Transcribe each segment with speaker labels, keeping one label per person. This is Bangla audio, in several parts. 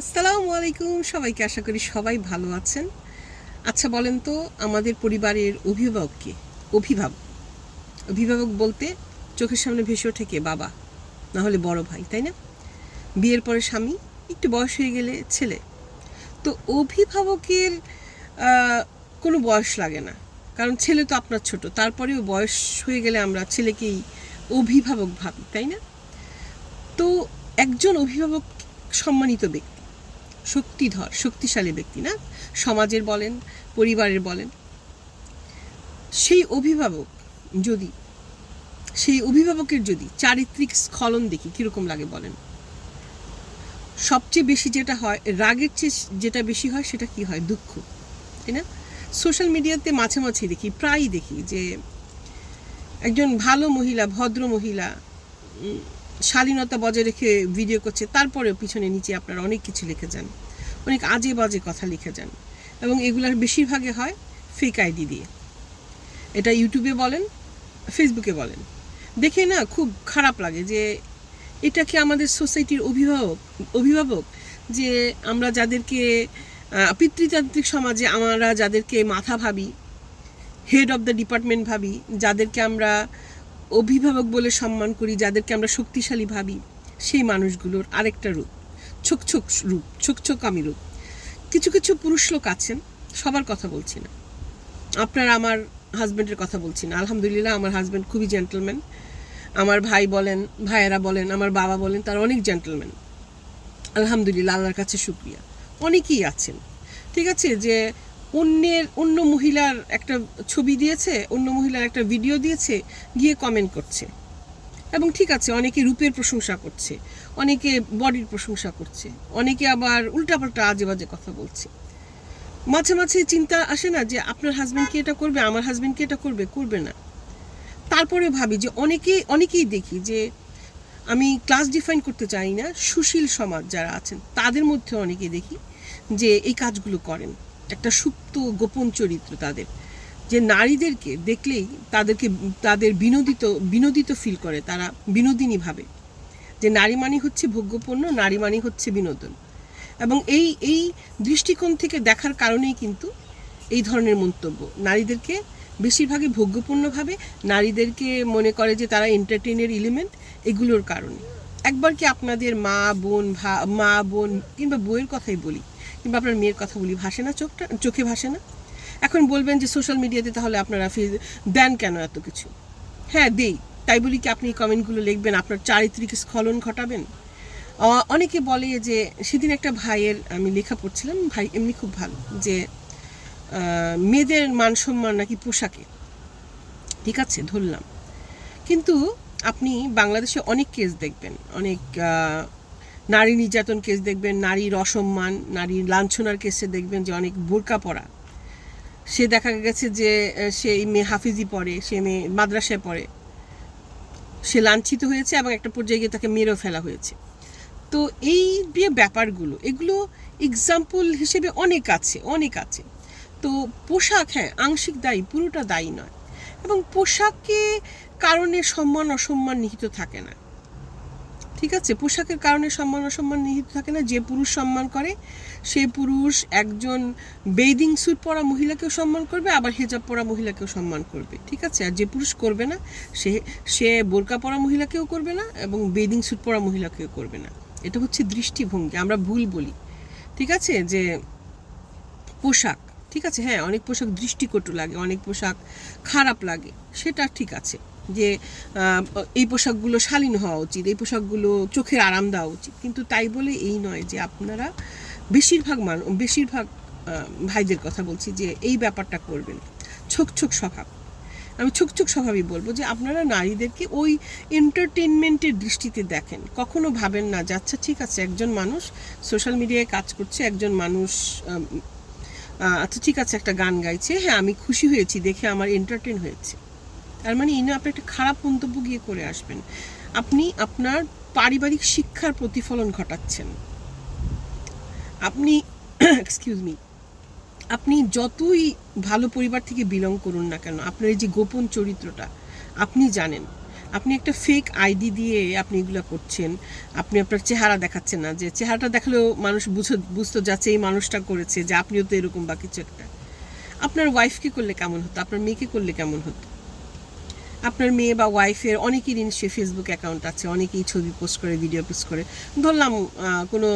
Speaker 1: আসসালামু আলাইকুম। সবাইকে আশা করি সবাই ভালো আছেন। আচ্ছা বলেন তো, আমাদের পরিবারের অভিভাবককে অভিভাবক। অভিভাবক বলতে চোখের সামনে ভেসে ওঠে কে? বাবা। না হলে বড় ভাই, তাই না? বিয়ের পরে স্বামী, একটু বয়স হয়ে গেলে ছেলে। তো অভিভাবকের কোনো বয়স লাগে না। কারণ ছেলে তো আপনার ছোট, তারপরেও বয়স হয়ে গেলে আমরা ছেলেকেই অভিভাবক ভাবি, তাই না? তো একজন অভিভাবক সম্মানিত ব্যক্তি শক্তিধর, শক্তিশালী ব্যক্তি না? সমাজের বলেন, পরিবারের বলেন। সেই অভিভাবক যদি, সেই অভিভাবকের যদি চারিত্রিক স্খলন দেখি, কীরকম লাগে বলেন? সবচেয়ে বেশি যেটা হয়, রাগের চেয়ে যেটা বেশি হয়, সেটা কি হয়? দুঃখ, তাই না? সোশ্যাল মিডিয়াতে মাঝে মাঝে দেখি, প্রায়ই দেখি যে, একজন ভালো মহিলা, ভদ্র মহিলা শালীনতা বজায় রেখে ভিডিও করছে তারপরেও পিছনে নিচে আপনারা অনেক কিছু লিখে যান। অনেক আজে বাজে কথা লিখে যান। এবং এগুলার বেশিরভাগে হয় ফেক আইডি দিয়ে। এটা ইউটিউবে বলেন ফেসবুকে বলেন। দেখে না খুব খারাপ লাগে যে এটা কি আমাদের সোসাইটির অভিভাবক অভিভাবক? যে আমরা যাদেরকে পিতৃতান্ত্রিক সমাজে আমরা যাদেরকে মাথা ভাবি হেড অফ দ্য ডিপার্টমেন্ট ভাবি, যাদেরকে আমরা অভিভাবক বলে সম্মান করি, যাদেরকে আমরা শক্তিশালী ভাবি, সেই মানুষগুলোর আরেকটা রূপ, ছোক ছোক রূপ, ছোক ছোক আমি রূপ। কিছু কিছু পুরুষ লোক আছেন, সবার কথা বলছি না। আপনার আমার হাজব্যান্ডের কথা বলছি না। আলহামদুলিল্লাহ, আমার হাজব্যান্ড খুবই জেন্টলম্যান আমার ভাই বলেন, ভাইয়েরা বলেন, আমার বাবা বলেন, তার অনেক জেন্টলম্যান আলহামদুলিল্লাহ, আল্লাহর কাছে শুক্রিয়া। অনেকেই আছেন। ঠিক আছে, যে অন্যের, অন্য মহিলার একটা ছবি দিয়েছে, অন্য মহিলার একটা ভিডিও দিয়েছে, গিয়ে কমেন্ট করছে। এবং ঠিক আছে, অনেকে রূপের প্রশংসা করছে, অনেকে বডির প্রশংসা করছে, অনেকে আবার উল্টাপাল্টা আজে বাজে কথা বলছে। মাঝে মাঝে চিন্তা আসে না যে, আপনার হাজব্যান্ডকে এটা করবে, আমার হাজব্যান্ডকে এটা করবে? করবে না। তারপরে ভাবি যে অনেকেই অনেকেই দেখি যে, আমি ক্লাস ডিফাইন করতে চাই না, সুশীল সমাজ যারা আছেন, তাদের মধ্যে অনেকে দেখি যে, এই কাজগুলো করেন। একটা সুপ্ত গোপন চরিত্র তাদের, যে নারীদেরকে দেখলেই তাদেরকে, তাদের বিনোদিত বিনোদিত ফিল করে, তারা বিনোদিনী ভাবে। যে নারী মানি হচ্ছে ভোগ্যপণ্য নারী মানি হচ্ছে বিনোদন। এবং এই এই দৃষ্টিকোণ থেকে দেখার কারণেই কিন্তু এই ধরনের মন্তব্য। নারীদেরকে বেশিরভাগই ভোগ্যপূর্ণভাবে নারীদেরকে মনে করে যে তারা এন্টারটেনের এলিমেন্ট এগুলোর কারণে। একবার কি আপনাদের মা, বোন, ভা, মা, বোন কিংবা বইয়ের কথাই বলি কিংবা আপনার মেয়ের কথা বলি, ভাসে না চোখটা? চোখে ভাসে না? এখন বলবেন যে সোশ্যাল মিডিয়াতে তাহলে আপনারা ফির দেন কেন এত কিছু? হ্যাঁ দেই। তাই বলি কি, আপনি কমেন্টগুলো লিখবেন, আপনার চারিত্রিক স্খলন ঘটাবেন। অনেকে বলে যে, সেদিন একটা ভাইয়ের আমি লেখা পড়ছিলাম, ভাই এমনি খুব ভালো, যে মেয়েদের মান সম্মান নাকি পোশাকে? ঠিক আছে, ধরলাম। কিন্তু আপনি বাংলাদেশে অনেক কেস দেখবেন, অনেক নারী নির্যাতন কেস দেখবেন নারীর অসম্মান নারীর লাঞ্ছনার কেসে দেখবেন যে অনেক বোরকা পরা। সে দেখা গেছে যে সে মেয়ে হাফিজি পড়ে সে মেয়ে মাদ্রাসায় পড়ে। সে লাঞ্ছিত হয়েছে এবং একটা পর্যায়ে গিয়ে তাকে মেরেও ফেলা হয়েছে। তো এই যে ব্যাপারগুলো, এগুলো এক্সাম্পল হিসেবে অনেক আছে অনেক আছে। তো পোশাক হ্যাঁ আংশিক দায়ী, পুরোটা দায়ী নয়। এবং পোশাকে কারণে সম্মান, অসম্মান নিহিত থাকে না। ঠিক আছে? পোশাকের কারণে সম্মান, অসম্মান নিহিত থাকে না। যে পুরুষ সম্মান করে, সে পুরুষ একজন বেদিং স্যুট পরা মহিলাকেও সম্মান করবে, আবার হেজাব পরা মহিলাকেও সম্মান করবে। ঠিক আছে? আর যে পুরুষ করবে না, সে সে বোরকা পরা মহিলাকেও করবে না এবং বেদিং স্যুট পরা মহিলাকেও করবে না। এটা হচ্ছে দৃষ্টিভঙ্গি, আমরা ভুল বলি। ঠিক আছে? যে পোশাক, ঠিক আছে? হ্যাঁ অনেক পোশাক দৃষ্টিকটু লাগে, অনেক পোশাক খারাপ লাগে, সেটা ঠিক আছে। যে এই পোশাকগুলো শালীন হওয়া উচিত, এই পোশাকগুলো চোখের আরাম দেওয়া উচিত। কিন্তু তাই বলে এই নয় যে আপনারা বেশিরভাগ মান, বেশিরভাগ ভাইদের কথা বলছি যে এই ব্যাপারটা করবেন। ছোক ছোক স্বভাব। আমি ছোক ছোক স্বভাবই বলব যে আপনারা নারীদেরকে ওই এন্টারটেনমেন্টের দৃষ্টিতে দেখেন। কখনো ভাবেন না যে আচ্ছা ঠিক আছে, একজন মানুষ সোশ্যাল মিডিয়ায় কাজ করছে, একজন মানুষ আচ্ছা ঠিক আছে, একটা গান গাইছে হ্যাঁ আমি খুশি হয়েছি, দেখে আমার এন্টারটেন হয়েছে। তার মানে ইনি আপনি একটা খারাপ মন্তব্য গিয়ে করে আসবেন। আপনি আপনার পারিবারিক শিক্ষার প্রতিফলন ঘটাচ্ছেন। আপনি এক্সকিউজ মি আপনি যতই ভালো পরিবার থেকে বিলং করুন না কেন, আপনার এই যে গোপন চরিত্রটা, আপনি জানেন। আপনি একটা ফেক আইডি দিয়ে আপনি এগুলো করছেন। আপনি আপনার চেহারা দেখাচ্ছেন না যে, চেহারাটা দেখালেও মানুষ বুঝে, বুঝতে যাচ্ছে এই মানুষটা করেছে, যে আপনিও তো এরকম বা কিছু একটা। আপনার ওয়াইফকে করলে কেমন হতো? আপনার মেয়েকে করলে কেমন হতো? আপনার মেয়ে বা ওয়াইফের অনেকেরই নিশ্চয়ই ফেসবুক অ্যাকাউন্ট আছে, অনেকেই ছবি পোস্ট করে ভিডিও পোস্ট করে। ধরলাম কোনো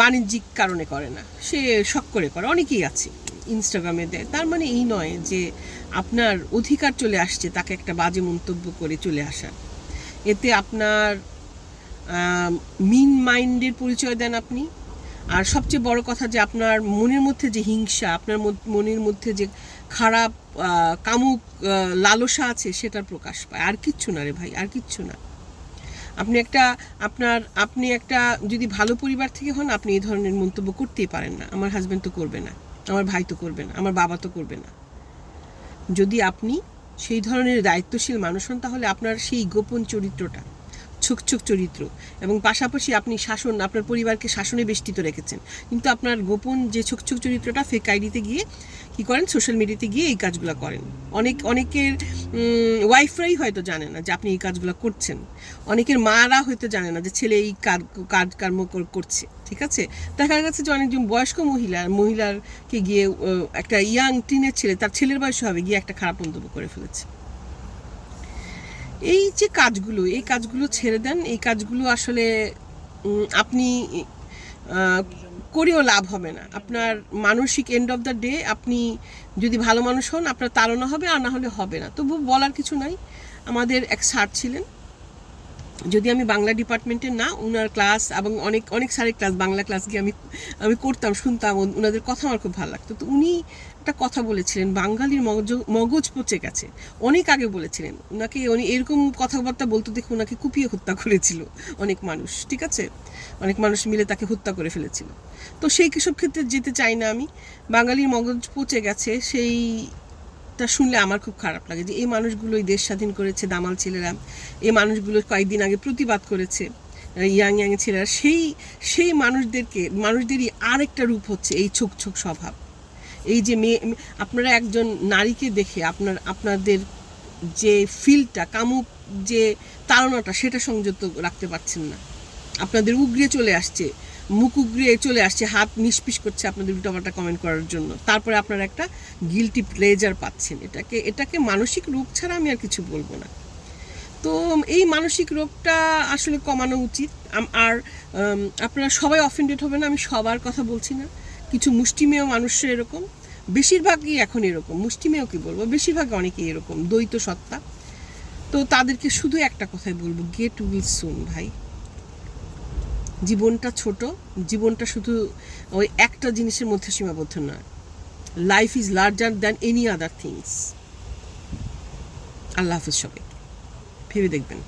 Speaker 1: বাণিজ্যিক কারণে করে না। সে শখ করে করে, অনেকেই আছে ইনস্টাগ্রামে দেয়। তার মানে এই নয় যে আপনার অধিকার চলে আসছে, তাকে একটা বাজে মন্তব্য করে চলে আসা। এতে আপনার মিন মাইন্ডের পরিচয় দেন আপনি। আর সবচেয়ে বড় কথা যে আপনার মনের মধ্যে যে হিংসা, আপনার মনের মধ্যে যে খারাপ কামুক লালসা আছে সেটার প্রকাশ পায়। আর কিচ্ছু না রে ভাই, আর কিচ্ছু না। আপনি একটা, আপনার, আপনি একটা যদি ভালো পরিবার থেকে হন, আপনি এই ধরনের মন্তব্য করতেই পারেন না। আমার হাজব্যান্ড তো করবে না, আমার ভাই তো করবে না, আমার বাবা তো করবে না। যদি আপনি সেই ধরনের দায়িত্বশীল মানুষ হন, তাহলে আপনার সেই গোপন চরিত্রটা ছুকছুক চরিত্র। এবং পাশাপাশি আপনি শাসন, আপনার পরিবারকে শাসনে বেষ্টিত রেখেছেন। কিন্তু আপনার গোপন যে ছুকছুক চরিত্রটা ফেক আইডিতে গিয়ে কি করেন? সোশ্যাল মিডিয়াতে গিয়ে এই কাজগুলো করেন। অনেক, অনেকের ওয়াইফরাই হয়তো জানে না যে আপনি এই কাজগুলো করছেন। অনেকের মারা হয়তো জানে না যে ছেলে এই কাজ কর্ম কর- করছে। ঠিক আছে? দেখা গেছে যে অনেকজন বয়স্ক মহিলা, মহিলারকে গিয়ে একটা ইয়াং টিনের ছেলে, তার ছেলের বয়স হবে গিয়ে একটা খারাপ মন্তব্য করে ফেলেছে। এই যে কাজগুলো, এই কাজগুলো ছেড়ে দেন, এই কাজগুলো আসলে আপনি করেও লাভ হবে না। আপনার মানসিক এন্ড অফ দ্য ডে আপনি যদি ভালো মানুষ হন, আপনার তাড়না হবে আর না হলে হবে না। তবু বলার কিছু নাই। আমাদের এক সার ছিলেন যদি আমি বাংলা ডিপার্টমেন্টে না ওনার ক্লাস এবং অনেক অনেক স্যারের ক্লাস বাংলা ক্লাস গিয়ে আমি আমি করতাম, শুনতাম ওনাদের কথা আমার খুব ভালো লাগতো। তো উনি একটা কথা বলেছিলেন, বাঙালির মগজ মগজ পচে গেছে। অনেক আগে বলেছিলেন ওনাকে উনি এরকম কথাবার্তা বলতে দেখে ওনাকে কুপিয়ে হত্যা করেছিল অনেক মানুষ, ঠিক আছে? অনেক মানুষ মিলে তাকে হত্যা করে ফেলেছিল। তো সেই কিসব ক্ষেত্রে যেতে চাই না আমি। বাঙালির মগজ পচে গেছে, সেই তা শুনলে আমার খুব খারাপ লাগে যে এই মানুষগুলো এই দেশ স্বাধীন করেছে, দামাল ছেলেরা। এই মানুষগুলো কয়েকদিন আগে প্রতিবাদ করেছে ইয়াং ইয়াং ছেলেরা। সেই সেই মানুষদেরকে, মানুষদেরই আরেকটা রূপ হচ্ছে এই ছোক স্বভাব। এই যে মেয়ে, আপনারা একজন নারীকে দেখে আপনার, আপনাদের যে ফিলটা কামুক যে তাড়নাটা, সেটা সংযত রাখতে পারছেন না। আপনাদের উগড়ে চলে আসছে। মুখ চলে আসছে, হাত নিষ্পিস করছে আপনাদের উল্টাপাল্টা কমেন্ট করার জন্য। তারপরে আপনারা একটা গিলটি প্লেজার পাচ্ছেন এটাকে। এটাকে মানসিক রোগ ছাড়া আমি আর কিছু বলব না। তো এই মানসিক রোগটা আসলে কমানো উচিত। আর আপনারা সবাই অফেন্ডেড হবে না আমি সবার কথা বলছি না। কিছু মুষ্টিমেয় মানুষ এরকম। বেশিরভাগই এখন এরকম। মুষ্টিমেয় কি বলব? বেশিরভাগ অনেকেই এরকম, দ্বৈত সত্তা। তো তাদেরকে শুধু একটা কথাই বলব গেট উইল সুন ভাই। জীবনটা ছোট, জীবনটা শুধু ওই একটা জিনিসের মধ্যে সীমাবদ্ধ নয়। Life is larger than any other things আল্লাহ হাফিজ সবাই ভেবে দেখবেন।